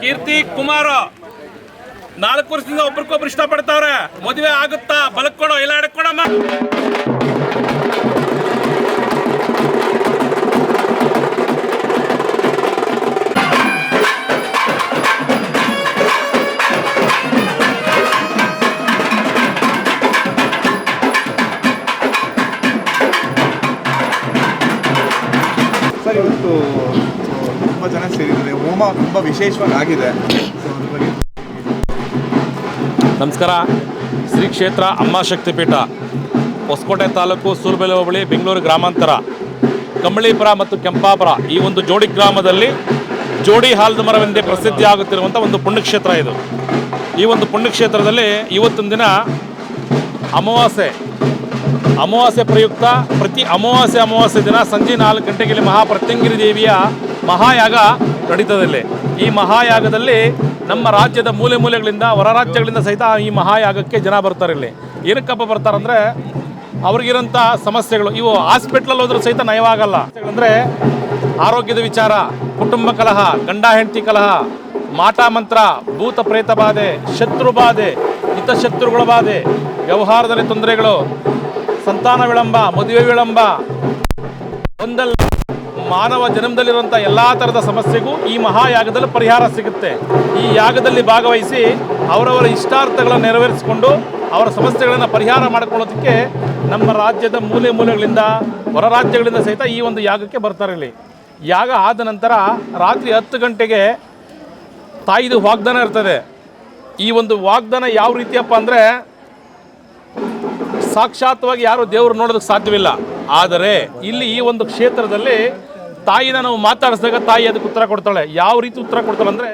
ಕೀರ್ತಿ ಕುಮಾರ್ ನಾಲ್ಕು ವರ್ಷದಿಂದ ಒಬ್ರಿಗೊಬ್ರು ಇಷ್ಟಪಡ್ತಾವ್ರೆ. ಮದುವೆ ಆಗುತ್ತಾ? ಬಲಕ್ ಕೊಡೋ ಇಲ್ಲ ಕೊಡಮ್ಮ ಸರ್ ಜನ ಸೇರಿದ್ದಾರೆ. ಹೋಮ ತುಂಬ ವಿಶೇಷವಾಗಿ ಆಗಿದೆ. ನಮಸ್ಕಾರ. ಶ್ರೀ ಕ್ಷೇತ್ರ ಅಮ್ಮ ಶಕ್ತಿಪೀಠ, ಹೊಸಕೋಟೆ ತಾಲೂಕು ಸೂರ್ಬೆಲೆ ಹೋಬಳಿ ಬೆಂಗಳೂರು ಗ್ರಾಮಾಂತರ, ಕಂಬಳೀಪುರ ಮತ್ತು ಕೆಂಪಾಪುರ ಈ ಒಂದು ಜೋಡಿ ಗ್ರಾಮದಲ್ಲಿ ಜೋಡಿ ಹಾಲದ ಮರವೆಂದೇ ಪ್ರಸಿದ್ಧಿ ಆಗುತ್ತಿರುವಂಥ ಒಂದು ಪುಣ್ಯಕ್ಷೇತ್ರ ಇದು. ಈ ಒಂದು ಪುಣ್ಯಕ್ಷೇತ್ರದಲ್ಲಿ ಇವತ್ತಿನ ದಿನ ಅಮಾವಾಸ್ಯೆ. ಅಮಾವಾಸ್ಯೆ ಪ್ರಯುಕ್ತ ಪ್ರತಿ ಅಮಾವಾಸ್ಯೆ ಅಮಾವಾಸ್ಯೆ ದಿನ ಸಂಜೆ ನಾಲ್ಕು ಗಂಟೆಗೆ ಮಹಾಪ್ರತ್ಯಂಗಿರಿ ದೇವಿಯ ಮಹಾಯಾಗ ನಡೀತದಲ್ಲಿ. ಈ ಮಹಾಯಾಗದಲ್ಲಿ ನಮ್ಮ ರಾಜ್ಯದ ಮೂಲೆ ಮೂಲೆಗಳಿಂದ, ಹೊರ ರಾಜ್ಯಗಳಿಂದ ಸಹಿತ ಈ ಮಹಾಯಾಗಕ್ಕೆ ಜನ ಬರ್ತಾರೆ ಇಲ್ಲಿ. ಏನಕ್ಕಪ್ಪ ಬರ್ತಾರಂದರೆ ಅವ್ರಿಗಿರೋಂಥ ಸಮಸ್ಯೆಗಳು. ಇವು ಹಾಸ್ಪಿಟ್ಲಲ್ಲಿ ಹೋದ್ರೂ ಸಹಿತ ನಯವಾಗಲ್ಲ. ಅಂದರೆ ಆರೋಗ್ಯದ ವಿಚಾರ, ಕುಟುಂಬ ಕಲಹ, ಗಂಡ ಹೆಂಡತಿ ಕಲಹ, ಮಾಟ ಮಂತ್ರ, ಭೂತ ಪ್ರೇತ ಬಾಧೆ, ಶತ್ರು ಬಾಧೆ ಹಿತಶತ್ರುಗಳ ಬಾಧೆ, ವ್ಯವಹಾರದಲ್ಲಿ ತೊಂದರೆಗಳು, ಸಂತಾನ ವಿಳಂಬ, ಮದುವೆ ವಿಳಂಬ, ಒಂದಲ್ಲ ಮಾನವ ಜನ್ಮದಲ್ಲಿರುವಂಥ ಎಲ್ಲ ಥರದ ಸಮಸ್ಯೆಗೂ ಈ ಮಹಾಯಾಗದಲ್ಲಿ ಪರಿಹಾರ ಸಿಗುತ್ತೆ. ಈ ಯಾಗದಲ್ಲಿ ಭಾಗವಹಿಸಿ ಅವರವರ ಇಷ್ಟಾರ್ಥಗಳನ್ನು ನೆರವೇರಿಸಿಕೊಂಡು ಅವರ ಸಮಸ್ಯೆಗಳನ್ನು ಪರಿಹಾರ ಮಾಡಿಕೊಳ್ಳೋದಕ್ಕೆ ನಮ್ಮ ರಾಜ್ಯದ ಮೂಲೆ ಮೂಲೆಗಳಿಂದ ಹೊರ ರಾಜ್ಯಗಳಿಂದ ಸಹಿತ ಈ ಒಂದು ಯಾಗಕ್ಕೆ ಬರ್ತಾರೆ ಇಲ್ಲಿ. ಯಾಗ ಆದ ನಂತರ ರಾತ್ರಿ ಹತ್ತು ಗಂಟೆಗೆ ತಾಯಿದು ವಾಗ್ದಾನ ಇರ್ತದೆ. ಈ ಒಂದು ವಾಗ್ದಾನ ಯಾವ ರೀತಿಯಪ್ಪ ಅಂದರೆ ಸಾಕ್ಷಾತ್ವಾಗಿ ಯಾರು ದೇವರು ನೋಡೋದಕ್ಕೆ ಸಾಧ್ಯವಿಲ್ಲ. ಆದರೆ ಇಲ್ಲಿ ಈ ಒಂದು ಕ್ಷೇತ್ರದಲ್ಲಿ ತಾಯಿನ ನಾವು ಮಾತಾಡಿಸಿದಾಗ ತಾಯಿ ಅದಕ್ಕೆ ಉತ್ತರ ಕೊಡ್ತಾಳೆ. ಯಾವ ರೀತಿ ಉತ್ತರ ಕೊಡ್ತಾಳೆ ಅಂದರೆ,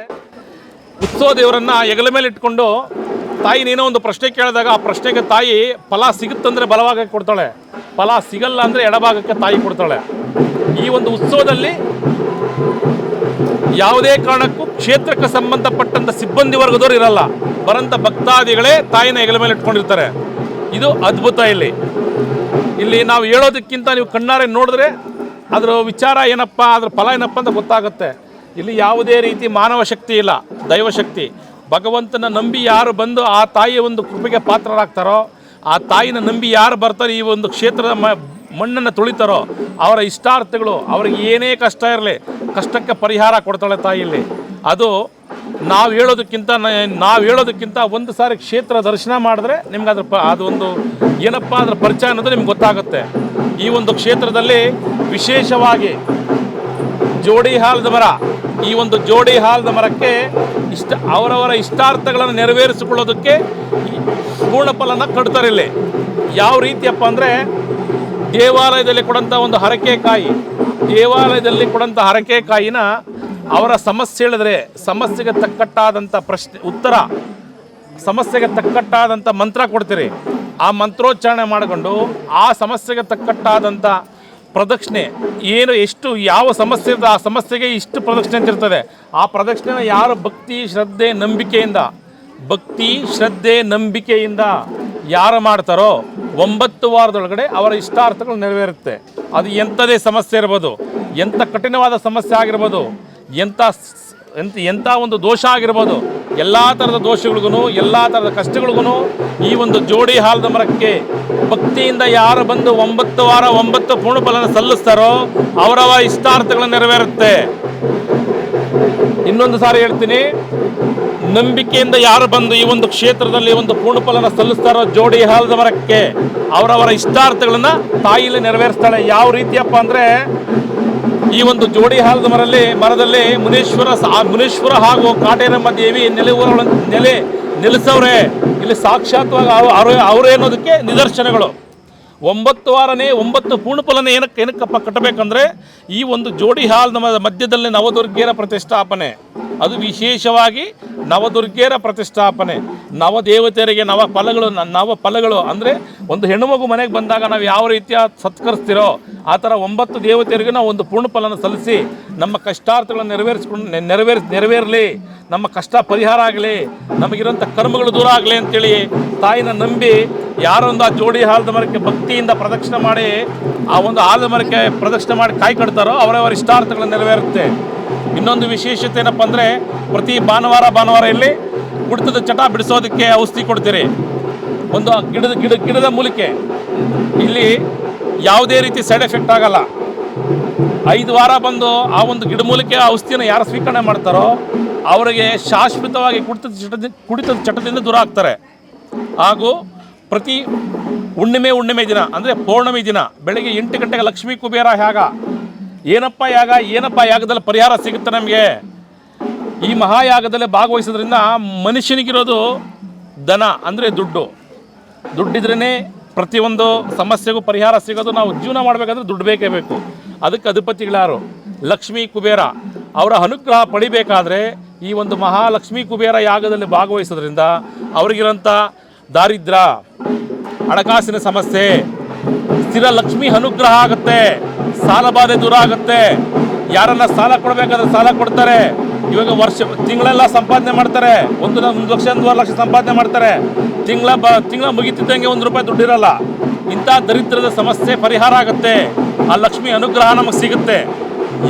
ಉತ್ಸವ ದೇವರನ್ನ ಹೆಗಲ ಮೇಲೆ ಇಟ್ಕೊಂಡು ತಾಯಿ ಏನೋ ಒಂದು ಪ್ರಶ್ನೆ ಕೇಳಿದಾಗ ಆ ಪ್ರಶ್ನೆಗೆ ತಾಯಿ ಫಲ ಸಿಗುತ್ತಂದ್ರೆ ಬಲಭಾಗಕ್ಕೆ ಕೊಡ್ತಾಳೆ. ಫಲ ಸಿಗಲ್ಲ ಅಂದರೆ ಎಡಭಾಗಕ್ಕೆ ತಾಯಿ ಕೊಡ್ತಾಳೆ. ಈ ಒಂದು ಉತ್ಸವದಲ್ಲಿ ಯಾವುದೇ ಕಾರಣಕ್ಕೂ ಕ್ಷೇತ್ರಕ್ಕೆ ಸಂಬಂಧಪಟ್ಟಂತ ಸಿಬ್ಬಂದಿ ವರ್ಗದವರು ಇರಲ್ಲ. ಬರಂಥ ಭಕ್ತಾದಿಗಳೇ ತಾಯಿನ ಹೆಗಲ ಮೇಲೆ ಇಟ್ಕೊಂಡಿರ್ತಾರೆ. ಇದು ಅದ್ಭುತ ಇಲ್ಲಿ. ಇಲ್ಲಿ ನಾವು ಹೇಳೋದಕ್ಕಿಂತ ನೀವು ಕಣ್ಣಾರೆ ನೋಡಿದ್ರೆ ಅದರ ವಿಚಾರ ಏನಪ್ಪ, ಅದ್ರ ಫಲ ಏನಪ್ಪ ಅಂತ ಗೊತ್ತಾಗುತ್ತೆ. ಇಲ್ಲಿ ಯಾವುದೇ ರೀತಿ ಮಾನವ ಶಕ್ತಿ ಇಲ್ಲ ದೈವಶಕ್ತಿ ಭಗವಂತನ ನಂಬಿ ಯಾರು ಬಂದು ಆ ತಾಯಿಯ ಒಂದು ಕೃಪೆಗೆ ಪಾತ್ರರಾಗ್ತಾರೋ, ಆ ತಾಯಿನ ನಂಬಿ ಯಾರು ಬರ್ತಾರೋ, ಈ ಒಂದು ಕ್ಷೇತ್ರದ ಮಣ್ಣನ್ನು ತುಳಿತಾರೋ, ಅವರ ಇಷ್ಟಾರ್ಥಗಳು, ಅವ್ರಿಗೆ ಏನೇ ಕಷ್ಟ ಇರಲಿ, ಕಷ್ಟಕ್ಕೆ ಪರಿಹಾರ ಕೊಡ್ತಾಳೆ ತಾಯಿಯಲ್ಲಿ ಅದು ನಾವು ಹೇಳೋದಕ್ಕಿಂತ ನಾವು ಹೇಳೋದಕ್ಕಿಂತ ಒಂದು ಸಾರಿ ಕ್ಷೇತ್ರ ದರ್ಶನ ಮಾಡಿದ್ರೆ ನಿಮ್ಗೆ ಅದ್ರ ಪ ಅದೊಂದು ಏನಪ್ಪ ಅದರ ಪರಿಚಯ ಅನ್ನೋದು ನಿಮ್ಗೆ ಗೊತ್ತಾಗುತ್ತೆ. ಈ ಒಂದು ಕ್ಷೇತ್ರದಲ್ಲಿ ವಿಶೇಷವಾಗಿ ಜೋಡಿ ಹಾಲದ ಮರ, ಈ ಒಂದು ಜೋಡಿ ಹಾಲದ ಮರಕ್ಕೆ ಇಷ್ಟ ಅವರವರ ಇಷ್ಟಾರ್ಥಗಳನ್ನು ನೆರವೇರಿಸಿಕೊಳ್ಳೋದಕ್ಕೆ ಈ ಪೂರ್ಣ ಫಲನ ಕಟ್ತಾರೆ ಇಲ್ಲಿ. ಯಾವ ರೀತಿಯಪ್ಪ ಅಂದರೆ ದೇವಾಲಯದಲ್ಲಿ ಕೊಡಂಥ ಒಂದು ಹರಕೆಕಾಯಿ, ದೇವಾಲಯದಲ್ಲಿ ಕೊಡಂಥ ಹರಕೆಕಾಯಿನ ಅವರ ಸಮಸ್ಯೆ ಹೇಳಿದ್ರೆ ಸಮಸ್ಯೆಗೆ ತಕ್ಕಟ್ಟಾದಂಥ ಪ್ರಶ್ನೆ, ಉತ್ತರ, ಸಮಸ್ಯೆಗೆ ತಕ್ಕಟ್ಟಾದಂಥ ಮಂತ್ರ ಕೊಡ್ತೀರಿ. ಆ ಮಂತ್ರೋಚ್ಚಾರಣೆ ಮಾಡಿಕೊಂಡು ಆ ಸಮಸ್ಯೆಗೆ ತಕ್ಕಟ್ಟಾದಂಥ ಪ್ರದಕ್ಷಿಣೆ, ಏನು ಎಷ್ಟು, ಯಾವ ಸಮಸ್ಯೆ ಇರ್ತದೆ, ಆ ಸಮಸ್ಯೆಗೆ ಇಷ್ಟು ಪ್ರದಕ್ಷಿಣೆ ಅಂತ ಇರ್ತದೆ. ಆ ಪ್ರದಕ್ಷಿಣೆನ ಯಾರು ಭಕ್ತಿ, ಶ್ರದ್ಧೆ, ನಂಬಿಕೆಯಿಂದ, ಭಕ್ತಿ, ಶ್ರದ್ಧೆ, ನಂಬಿಕೆಯಿಂದ ಯಾರು ಮಾಡ್ತಾರೋ, ಒಂಬತ್ತು ವಾರದೊಳಗಡೆ ಅವರ ಇಷ್ಟಾರ್ಥಗಳು ನೆರವೇರುತ್ತೆ. ಅದು ಎಂಥದೇ ಸಮಸ್ಯೆ ಇರ್ಬೋದು, ಎಂಥ ಕಠಿಣವಾದ ಸಮಸ್ಯೆ ಆಗಿರ್ಬೋದು ಎಂಥ ಎಂತ ಎಂಥ ಒಂದು ದೋಷ ಆಗಿರ್ಬೋದು, ಎಲ್ಲ ಥರದ ದೋಷಗಳಿಗೂ ಎಲ್ಲ ಥರದ ಕಷ್ಟಗಳಿಗೂ ಈ ಒಂದು ಜೋಡಿ ಹಾಲದ ಮರಕ್ಕೆ ಭಕ್ತಿಯಿಂದ ಯಾರು ಬಂದು ಒಂಬತ್ತು ವಾರ, ಒಂಬತ್ತು ಪೂರ್ಣಫಲನ ಸಲ್ಲಿಸ್ತಾರೋ ಅವರವ ಇಷ್ಟಾರ್ಥಗಳು ನೆರವೇರುತ್ತೆ. ಇನ್ನೊಂದು ಸಾರಿ ಹೇಳ್ತೀನಿ, ನಂಬಿಕೆಯಿಂದ ಯಾರು ಬಂದು ಈ ಒಂದು ಕ್ಷೇತ್ರದಲ್ಲಿ ಒಂದು ಪೂರ್ಣಫಲನ ಸಲ್ಲಿಸ್ತಾರೋ ಜೋಡಿ ಹಾಲದ ಮರಕ್ಕೆ ಅವರವರ ಇಷ್ಟಾರ್ಥಗಳನ್ನು ತಾಯಿಲಿ ನೆರವೇರಿಸ್ತಾಳೆ. ಯಾವ ರೀತಿಯಪ್ಪ ಅಂದರೆ ಈ ಒಂದು ಜೋಡಿ ಹಾಲದ ಮರಲ್ಲಿ, ಮರದಲ್ಲಿ ಮುನೇಶ್ವರ ಮುನೇಶ್ವರ ಹಾಗೂ ಕಾಟೇರಮ್ಮ ದೇವಿ ನೆಲೆ ನೆಲೆ ನೆಲೆಸವ್ರೆ. ಇಲ್ಲಿ ಸಾಕ್ಷಾತ್ವಾಗಿ ಅವರು ಅವರೇ ಅನ್ನೋದಕ್ಕೆ ನಿದರ್ಶನಗಳು. ಒಂಬತ್ತು ವಾರನೇ ಒಂಬತ್ತು ಪೂರ್ಣಫಲನೇ ಏನಕ್ಕೆ ಏನಕ್ಕಪ್ಪ ಕಟ್ಟಬೇಕಂದ್ರೆ ಈ ಒಂದು ಜೋಡಿ ಹಾಲ್ ನಮ್ಮ ಮಧ್ಯದಲ್ಲಿ ನವದುರ್ಗೆಯರ ಪ್ರತಿಷ್ಠಾಪನೆ. ಅದು ವಿಶೇಷವಾಗಿ ನವದುರ್ಗೆಯರ ಪ್ರತಿಷ್ಠಾಪನೆ. ನವದೇವತೆಯರಿಗೆ ನವ ಫಲಗಳು ನವ ಫಲಗಳು ಅಂದರೆ ಒಂದು ಹೆಣ್ಣುಮಗು ಮನೆಗೆ ಬಂದಾಗ ನಾವು ಯಾವ ರೀತಿಯ ಸತ್ಕರಿಸ್ತಿರೋ ಆ ಥರ ಒಂಬತ್ತು ದೇವತೆಯರಿಗೆ ನಾವು ಒಂದು ಪೂರ್ಣಫಲನ ಸಲ್ಲಿಸಿ ನಮ್ಮ ಕಷ್ಟಾರ್ಥಗಳನ್ನು ನೆರವೇರಿಸ್ಕೊಂಡು ನೆರವೇರಿಸಿ ನೆರವೇರಲಿ. ನಮ್ಮ ಕಷ್ಟ ಪರಿಹಾರ ಆಗಲಿ. ನಮಗಿರುವಂಥ ಕರ್ಮಗಳು ದೂರ ಆಗಲಿ ಅಂತೇಳಿ ತಾಯಿನ ನಂಬಿ ಯಾರೊಂದು ಆ ಜೋಡಿ ಹಾಲದ ಮರಕ್ಕೆ ಭಕ್ತಿಯಿಂದ ಪ್ರದಕ್ಷಿಣೆ ಮಾಡಿ, ಆ ಒಂದು ಹಾಲದ ಮರಕ್ಕೆ ಪ್ರದಕ್ಷಿಣೆ ಮಾಡಿ ಕಾಯಿ ಕಟ್ತಾರೋ ಅವರವರ ಇಷ್ಟಾರ್ಥಗಳು ನೆರವೇರುತ್ತೆ. ಇನ್ನೊಂದು ವಿಶೇಷತೆ ಏನಪ್ಪ ಅಂದರೆ, ಪ್ರತಿ ಭಾನುವಾರ ಭಾನುವಾರ ಇಲ್ಲಿ ಕುಡಿತದ ಚಟ ಬಿಡಿಸೋದಕ್ಕೆ ಔಷಧಿ ಕೊಡ್ತೀರಿ. ಒಂದು ಗಿಡದ ಗಿಡ, ಗಿಡದ ಮೂಲಿಕೆ. ಇಲ್ಲಿ ಯಾವುದೇ ರೀತಿ ಸೈಡ್ ಎಫೆಕ್ಟ್ ಆಗಲ್ಲ. ಐದು ವಾರ ಬಂದು ಆ ಒಂದು ಗಿಡಮೂಲಿಕೆ ಔಷಧಿಯನ್ನು ಯಾರು ಸ್ವೀಕರಣೆ ಮಾಡ್ತಾರೋ, ಅವರಿಗೆ ಶಾಶ್ವತವಾಗಿ ಕುಡಿತದ ಚಟದಿಂದ ಕುಡಿತದ ಚಟದಿಂದ ದೂರ ಆಗ್ತಾರೆ. ಹಾಗೂ ಪ್ರತಿ ಹುಣ್ಣಿಮೆ ಹುಣ್ಣಿಮೆ ದಿನ, ಅಂದರೆ ಪೌರ್ಣಮಿ ದಿನ, ಬೆಳಗ್ಗೆ ಎಂಟು ಗಂಟೆಗೆ ಲಕ್ಷ್ಮೀ ಕುಬೇರ ಯಾಗ. ಏನಪ್ಪ ಯಾಗ? ಏನಪ್ಪ ಯಾಗದಲ್ಲಿ ಪರಿಹಾರ ಸಿಗುತ್ತೆ ನಮಗೆ? ಈ ಮಹಾಯಾಗದಲ್ಲಿ ಭಾಗವಹಿಸೋದ್ರಿಂದ ಮನುಷ್ಯನಿಗಿರೋದು ದನ ಅಂದರೆ ದುಡ್ಡು. ದುಡ್ಡಿದ್ರೇ ಪ್ರತಿಯೊಂದು ಸಮಸ್ಯೆಗೂ ಪರಿಹಾರ ಸಿಗೋದು. ನಾವು ಜೀವನ ಮಾಡಬೇಕಂದ್ರೆ ದುಡ್ಡು ಬೇಕೇ ಬೇಕು. ಅದಕ್ಕೆ ಅಧಿಪತಿಗಳಾರು, ಲಕ್ಷ್ಮೀ ಕುಬೇರ, ಅವರ ಅನುಗ್ರಹ ಪಡಿಬೇಕಾದ್ರೆ ಈ ಒಂದು ಮಹಾಲಕ್ಷ್ಮೀ ಕುಬೇರ ಯಾಗದಲ್ಲಿ ಭಾಗವಹಿಸೋದ್ರಿಂದ ಅವರಿಗಿರೋಂಥ ದಾರಿದ್ರ್ಯ ಹಣಕಾಸಿನ ಸಮಸ್ಯೆ, ಸ್ಥಿರ ಲಕ್ಷ್ಮಿ ಅನುಗ್ರಹ ಆಗುತ್ತೆ, ಸಾಲ ಬಾಧೆ ದೂರ ಆಗುತ್ತೆ. ಯಾರನ್ನ ಸಾಲ ಕೊಡಬೇಕಾದ್ರೆ ಸಾಲ ಕೊಡ್ತಾರೆ. ಇವಾಗ ವರ್ಷ, ತಿಂಗಳೆಲ್ಲ ಸಂಪಾದನೆ ಮಾಡ್ತಾರೆ. ಒಂದು ಒಂದು ಲಕ್ಷ, ಒಂದೂವರೆ ಲಕ್ಷ ಸಂಪಾದನೆ ಮಾಡ್ತಾರೆ. ತಿಂಗಳ ಬ, ತಿಂಗಳ ಮುಗಿತಿದ್ದಂಗೆ ಒಂದು ರೂಪಾಯಿ ದುಡ್ಡಿರಲ್ಲ. ಇಂಥ ದರಿದ್ರದ ಸಮಸ್ಯೆ ಪರಿಹಾರ ಆಗುತ್ತೆ. ಆ ಲಕ್ಷ್ಮಿ ಅನುಗ್ರಹ ನಮಗೆ ಸಿಗುತ್ತೆ.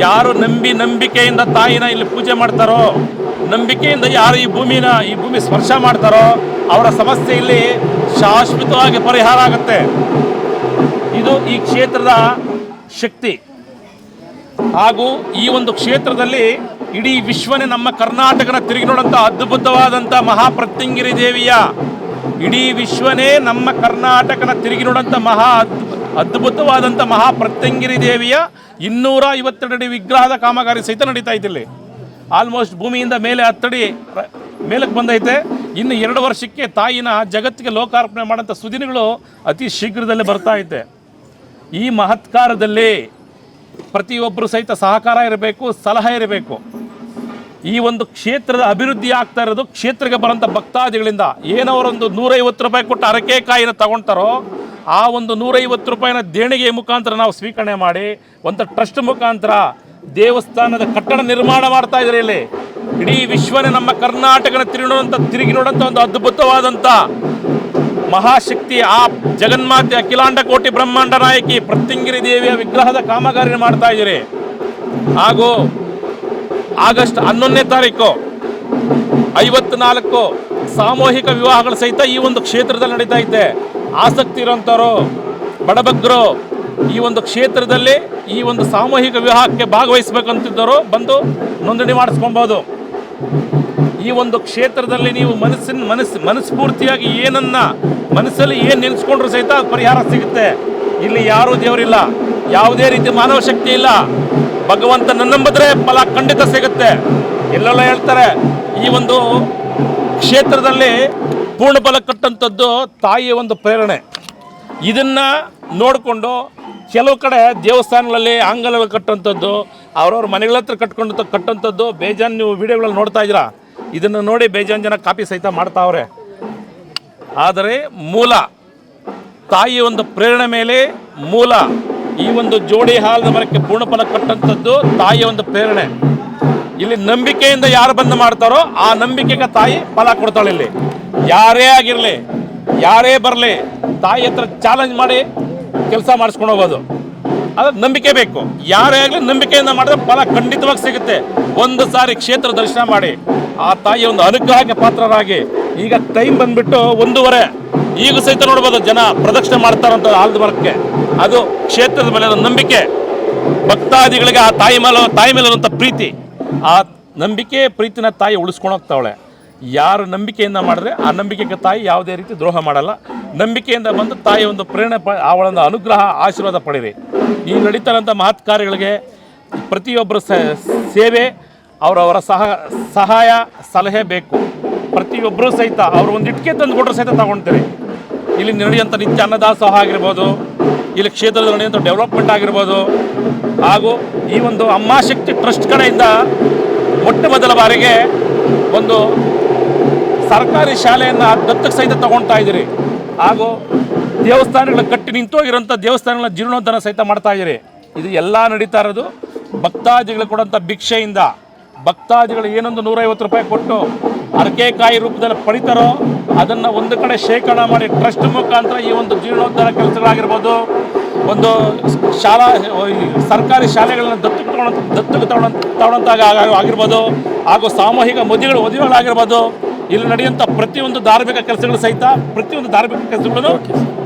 ಯಾರು ನಂಬಿ ನಂಬಿಕೆಯಿಂದ ತಾಯಿನ ಇಲ್ಲಿ ಪೂಜೆ ಮಾಡ್ತಾರೋ, ನಂಬಿಕೆಯಿಂದ ಯಾರು ಈ ಭೂಮಿನ, ಈ ಭೂಮಿ ಸ್ಪರ್ಶ ಮಾಡ್ತಾರೋ ಅವರ ಸಮಸ್ಯೆ ಇಲ್ಲಿ ಶಾಶ್ವತವಾಗಿ ಪರಿಹಾರ ಆಗುತ್ತೆ. ಇದು ಈ ಕ್ಷೇತ್ರದ ಶಕ್ತಿ. ಹಾಗೂ ಈ ಒಂದು ಕ್ಷೇತ್ರದಲ್ಲಿ ಇಡೀ ವಿಶ್ವನೇ ನಮ್ಮ ಕರ್ನಾಟಕನ ತಿರುಗಿ ನೋಡೋಂಥ ಅದ್ಭುತವಾದಂಥ ಮಹಾಪ್ರತ್ಯಂಗಿರಿ ದೇವಿಯ ಇಡೀ ವಿಶ್ವನೇ ನಮ್ಮ ಕರ್ನಾಟಕನ ತಿರುಗಿ ನೋಡಂಥ ಮಹಾ ಅದ್ಭು- ಅದ್ಭುತವಾದಂಥ ಮಹಾಪ್ರತ್ಯಂಗಿರಿ ದೇವಿಯ ಇನ್ನೂರ ಐವತ್ತೆರಡು ಅಡಿ ವಿಗ್ರಹದ ಕಾಮಗಾರಿ ಸಹಿತ ನಡೀತಾ ಇಲ್ಲಿ ಆಲ್ಮೋಸ್ಟ್ ಭೂಮಿಯಿಂದ ಮೇಲೆ ಹತ್ತಡಿ ಮೇಲಕ್ಕೆ ಬಂದೈತೆ. ಇನ್ನು ಎರಡು ವರ್ಷಕ್ಕೆ ತಾಯಿನ ಜಗತ್ತಿಗೆ ಲೋಕಾರ್ಪಣೆ ಮಾಡೋಂಥ ಸುದಿನಗಳು ಅತಿ ಶೀಘ್ರದಲ್ಲೇ ಬರ್ತಾ ಐತೆ. ಈ ಮಹತ್ಕಾರದಲ್ಲಿ ಪ್ರತಿಯೊಬ್ಬರು ಸಹಿತ ಸಹಕಾರ ಇರಬೇಕು, ಸಲಹೆ ಇರಬೇಕು. ಈ ಒಂದು ಕ್ಷೇತ್ರದ ಅಭಿವೃದ್ಧಿ ಆಗ್ತಾ ಇರೋದು ಕ್ಷೇತ್ರಕ್ಕೆ ಬರೋಂಥ ಭಕ್ತಾದಿಗಳಿಂದ. ಏನವರೊಂದು ನೂರೈವತ್ತು ರೂಪಾಯಿ ಕೊಟ್ಟು ಅರಕೆಕಾಯಿನ ತಗೊಳ್ತಾರೋ ಆ ಒಂದು ನೂರೈವತ್ತು ರೂಪಾಯಿನ ದೇಣಿಗೆ ಮುಖಾಂತರ ನಾವು ಸ್ವೀಕರಣೆ ಮಾಡಿ, ಒಂದು ಟ್ರಸ್ಟ್ ಮುಖಾಂತರ ದೇವಸ್ಥಾನದ ಕಟ್ಟಡ ನಿರ್ಮಾಣ ಮಾಡ್ತಾ ಇದ್ದಾರೆ ಇಲ್ಲಿ. ಇಡೀ ವಿಶ್ವನೇ ನಮ್ಮ ಕರ್ನಾಟಕನ ತಿರುಗಿ ನೋಡೋಂಥ ತಿರುಗಿ ನೋಡುವಂಥ ಒಂದು ಅದ್ಭುತವಾದಂಥ ಮಹಾಶಕ್ತಿ ಆ ಜಗನ್ಮಾತೆ ಅಖಿಲಾಂಡ ಕೋಟಿ ಬ್ರಹ್ಮಾಂಡ ನಾಯಕಿ ಪ್ರತ್ಯಂಗಿರಿ ದೇವಿಯ ವಿಗ್ರಹದ ಕಾಮಗಾರಿ ಮಾಡ್ತಾ ಇದ್ದೀರಿ. ಹಾಗೂ ಆಗಸ್ಟ್ ಹನ್ನೊಂದನೇ ತಾರೀಕು ಐವತ್ನಾಲ್ಕು ಸಾಮೂಹಿಕ ವಿವಾಹಗಳ ಸಹಿತ ಈ ಒಂದು ಕ್ಷೇತ್ರದಲ್ಲಿ ನಡೀತಾ ಇದೆ ಆಸಕ್ತಿ ಇರೋಂಥವ್ರು, ಬಡಬಗ್ಗರು ಈ ಒಂದು ಕ್ಷೇತ್ರದಲ್ಲಿ ಈ ಒಂದು ಸಾಮೂಹಿಕ ವಿವಾಹಕ್ಕೆ ಭಾಗವಹಿಸಬೇಕಂತಿದ್ದವರು ಬಂದು ನೋಂದಣಿ ಮಾಡಿಸ್ಕೊಬೋದು ಈ ಒಂದು ಕ್ಷೇತ್ರದಲ್ಲಿ ನೀವು ಮನಸ್ಸಿನ ಮನಸ್ಸು ಮನಸ್ಫೂರ್ತಿಯಾಗಿ ಏನನ್ನ ಮನಸ್ಸಲ್ಲಿ ಏನು ನೆನೆಸ್ಕೊಂಡ್ರು ಸಹಿತ ಪರಿಹಾರ ಸಿಗುತ್ತೆ. ಇಲ್ಲಿ ಯಾರೂ ದೇವರಿಲ್ಲ. ಯಾವುದೇ ರೀತಿ ಮಾನವ ಶಕ್ತಿ ಇಲ್ಲ. ಭಗವಂತ ನನ್ನಂಬಿದ್ರೆ ಫಲ ಖಂಡಿತ ಸಿಗುತ್ತೆ. ಎಲ್ಲೆಲ್ಲ ಹೇಳ್ತಾರೆ, ಈ ಒಂದು ಕ್ಷೇತ್ರದಲ್ಲಿ ಪೂರ್ಣ ಫಲ ಕಟ್ಟಂಥದ್ದು ತಾಯಿಯ ಒಂದು ಪ್ರೇರಣೆ. ಇದನ್ನ ನೋಡಿಕೊಂಡು ಕೆಲವು ಕಡೆ ದೇವಸ್ಥಾನಗಳಲ್ಲಿ ಅಂಗಲಲ್ಲಿ ಕಟ್ಟುವಂಥದ್ದು, ಅವ್ರವ್ರ ಮನೆಗಳ ಹತ್ರ ಕಟ್ಕೊಂಡು ಕಟ್ಟುವಂಥದ್ದು, ಬೇಜಾನ್ ನೀವು ವಿಡಿಯೋಗಳಲ್ಲಿ ನೋಡ್ತಾ ಇದ್ದೀರಾ? ಇದನ್ನು ನೋಡಿ ಬೇಜಾನ್ ಜನ ಕಾಪಿ ಸಹಿತ ಮಾಡ್ತಾವ್ರೆ. ಆದರೆ ಮೂಲ ತಾಯಿಯ ಒಂದು ಪ್ರೇರಣೆ ಮೇಲೆ ಮೂಲ, ಈ ಒಂದು ಜೋಡಿ ಹಾಲದ ಮರಕ್ಕೆ ಪೂರ್ಣಫಲ ಕಟ್ಟಂಥದ್ದು ತಾಯಿಯ ಒಂದು ಪ್ರೇರಣೆ. ಇಲ್ಲಿ ನಂಬಿಕೆಯಿಂದ ಯಾರು ಬಂದು ಮಾಡ್ತಾರೋ ಆ ನಂಬಿಕೆಗೆ ತಾಯಿ ಫಲ ಕೊಡ್ತಾಳೆ ಇಲ್ಲಿ. ಯಾರೇ ಆಗಿರಲಿ, ಯಾರೇ ಬರಲಿ, ತಾಯಿ ಹತ್ರ ಚಾಲೆಂಜ್ ಮಾಡಿ ಕೆಲಸ ಮಾಡಿಸ್ಕೊಂಡು ಹೋಗೋದು. ಅದು ನಂಬಿಕೆ ಬೇಕು. ಯಾರೇ ಆಗಲಿ ನಂಬಿಕೆಯಿಂದ ಮಾಡಿದ್ರೆ ಫಲ ಖಂಡಿತವಾಗಿ ಸಿಗುತ್ತೆ. ಒಂದು ಸಾರಿ ಕ್ಷೇತ್ರ ದರ್ಶನ ಮಾಡಿ. ಆ ತಾಯಿಯ ಒಂದು ಅನುಗ್ರಹಕ್ಕೆ ಪಾತ್ರರಾಗಿ. ಈಗ ಟೈಮ್ ಬಂದ್ಬಿಟ್ಟು ಒಂದೂವರೆ. ಈಗ ಸಹಿತ ನೋಡ್ಬೋದು ಜನ ಪ್ರದಕ್ಷಿಣೆ ಮಾಡ್ತಾರಂತ ಆಲದ ಮರಕ್ಕೆ. ಅದು ಕ್ಷೇತ್ರದ ಮೇಲೆ ನಂಬಿಕೆ. ಭಕ್ತಾದಿಗಳಿಗೆ ಆ ತಾಯಿ ಮೇಲೆ ತಾಯಿ ಮೇಲೆ ಪ್ರೀತಿ. ಆ ನಂಬಿಕೆ, ಪ್ರೀತಿನ ತಾಯಿ ಉಳಿಸ್ಕೊಂಡು ಹೋಗ್ತಾವಳೆ. ಯಾರು ನಂಬಿಕೆಯಿಂದ ಮಾಡಿದ್ರೆ ಆ ನಂಬಿಕೆಗೆ ತಾಯಿ ಯಾವುದೇ ರೀತಿ ದ್ರೋಹ ಮಾಡಲ್ಲ. ನಂಬಿಕೆಯಿಂದ ಬಂದು ತಾಯಿ ಒಂದು ಪ್ರೇರಣೆ ಪ ಅವಳ ಒಂದು ಅನುಗ್ರಹ, ಆಶೀರ್ವಾದ ಪಡೆಯಿರಿ. ಈ ನಡೀತಾರಂಥ ಮಹತ್ ಕಾರ್ಯಗಳಿಗೆ ಪ್ರತಿಯೊಬ್ಬರ ಸೇವೆ ಅವರವರ ಸಹ, ಸಹಾಯ, ಸಲಹೆ ಬೇಕು. ಪ್ರತಿಯೊಬ್ಬರೂ ಸಹಿತ ಅವರು ಒಂದು ಇಟ್ಕೆ ತಂದು ಕೊಟ್ಟರು ಸಹಿತ ತಗೊಳ್ತೀರಿ. ಇಲ್ಲಿ ನಡೆಯುವಂಥ ನಿತ್ಯ ಅನ್ನದಾಸೋಹ ಆಗಿರ್ಬೋದು, ಇಲ್ಲಿ ಕ್ಷೇತ್ರದಲ್ಲಿ ನಡೆಯುವಂಥ ಡೆವಲಪ್ಮೆಂಟ್ ಆಗಿರ್ಬೋದು, ಹಾಗೂ ಈ ಒಂದು ಅಮ್ಮಾಶಕ್ತಿ ಟ್ರಸ್ಟ್ ಕಡೆಯಿಂದ ಮೊಟ್ಟ ಮೊದಲ ಬಾರಿಗೆ ಒಂದು ಸರ್ಕಾರಿ ಶಾಲೆಯನ್ನು ದತ್ತಕ್ಕೆ ಸಹಿತ ತಗೊಳ್ತಾ ಇದ್ದೀರಿ. ಹಾಗೂ ದೇವಸ್ಥಾನಗಳ ಕಟ್ಟಿ ನಿಂತೋಗಿರೋಂಥ ದೇವಸ್ಥಾನಗಳ ಜೀರ್ಣೋದ್ಧಾರ ಸಹಿತ ಮಾಡ್ತಾ ಇದ್ದೀರಿ. ಇದು ಎಲ್ಲ ನಡೀತಾ ಇರೋದು. ಭಕ್ತಾದಿಗಳು ಕೊಡೋಂಥ ಭಿಕ್ಷೆಯಿಂದ. ಭಕ್ತಾದಿಗಳು ಏನೊಂದು ನೂರೈವತ್ತು ರೂಪಾಯಿ ಕೊಟ್ಟು ಅರಕೆಕಾಯಿ ರೂಪದಲ್ಲಿ ಪಡಿತಾರೋ ಅದನ್ನು ಒಂದು ಕಡೆ ಶೇಖರಣೆ ಮಾಡಿ ಟ್ರಸ್ಟ್ ಮುಖಾಂತರ ಈ ಒಂದು ಜೀರ್ಣೋದ್ಧಾರ ಕೆಲಸಗಳಾಗಿರ್ಬೋದು. ಒಂದು ಶಾಲಾ ಸರ್ಕಾರಿ ಶಾಲೆಗಳನ್ನು ದತ್ತು ತಗೊಳ್ಳೋ ದತ್ತು ತಗೊಳ್ಳೋ ತಗೊಳ್ಳೋಂತಾಗ ಆಗ- ಆಗಿರ್ಬೋದು. ಹಾಗೂ ಸಾಮೂಹಿಕ ಮದುವೆಗಳು ಮದುವೆಗಳಾಗಿರ್ಬೋದು ಇಲ್ಲಿ ನಡೆಯುವಂಥ ಪ್ರತಿಯೊಂದು ಧಾರ್ಮಿಕ ಕೆಲಸಗಳು ಸಹಿತ ಪ್ರತಿಯೊಂದು ಧಾರ್ಮಿಕ ಕೆಲಸಗಳನ್ನು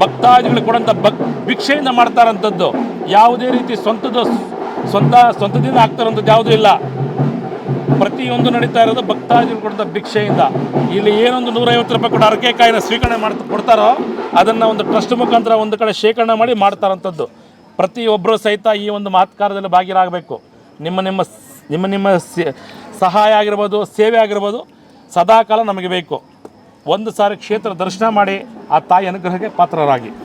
ಭಕ್ತಾದಿಗಳು ಕೊಡುವಂಥ ಭಕ್ ಭಿಕ್ಷೆಯಿಂದ ಮಾಡ್ತಾರಂಥದ್ದು ಯಾವುದೇ ರೀತಿ ಸ್ವಂತದ ಸ್ವಂತ ಸ್ವಂತದಿಂದ ಆಗ್ತಾರಂಥದ್ದು ಯಾವುದೂ ಇಲ್ಲ. ಪ್ರತಿಯೊಂದು ನಡೀತಾ ಇರೋದು ಭಕ್ತಾದಿಗಳು ಕೊಡುವಂಥ ಭಿಕ್ಷೆಯಿಂದ. ಇಲ್ಲಿ ಏನೊಂದು ನೂರೈವತ್ತು ರೂಪಾಯಿ ಕೊಟ್ಟು ಅರಕೆಕಾಯಿನ ಸ್ವೀಕರಣೆ ಮಾಡ್ತಾ ಕೊಡ್ತಾರೋ ಅದನ್ನು ಒಂದು ಟ್ರಸ್ಟ್ ಮುಖಾಂತರ ಒಂದು ಕಡೆ ಶೇಖರಣೆ ಮಾಡಿ ಮಾಡ್ತಾರಂಥದ್ದು ಪ್ರತಿಯೊಬ್ಬರು ಸಹಿತ ಈ ಒಂದು ಮಾತ್ಕಾರದಲ್ಲಿ ಭಾಗಿರಾಗಬೇಕು. ನಿಮ್ಮ ನಿಮ್ಮ ನಿಮ್ಮ ನಿಮ್ಮ ಸಹಾಯ ಆಗಿರ್ಬೋದು ಸೇವೆ ಆಗಿರ್ಬೋದು ಸದಾಕಾಲ ನಮಗೆ ಬೇಕು. ಒಂದು ಸಾರಿ ಕ್ಷೇತ್ರ ದರ್ಶನ ಮಾಡಿ ಆ ತಾಯಿ ಅನುಗ್ರಹಕ್ಕೆ ಪಾತ್ರರಾಗಿ.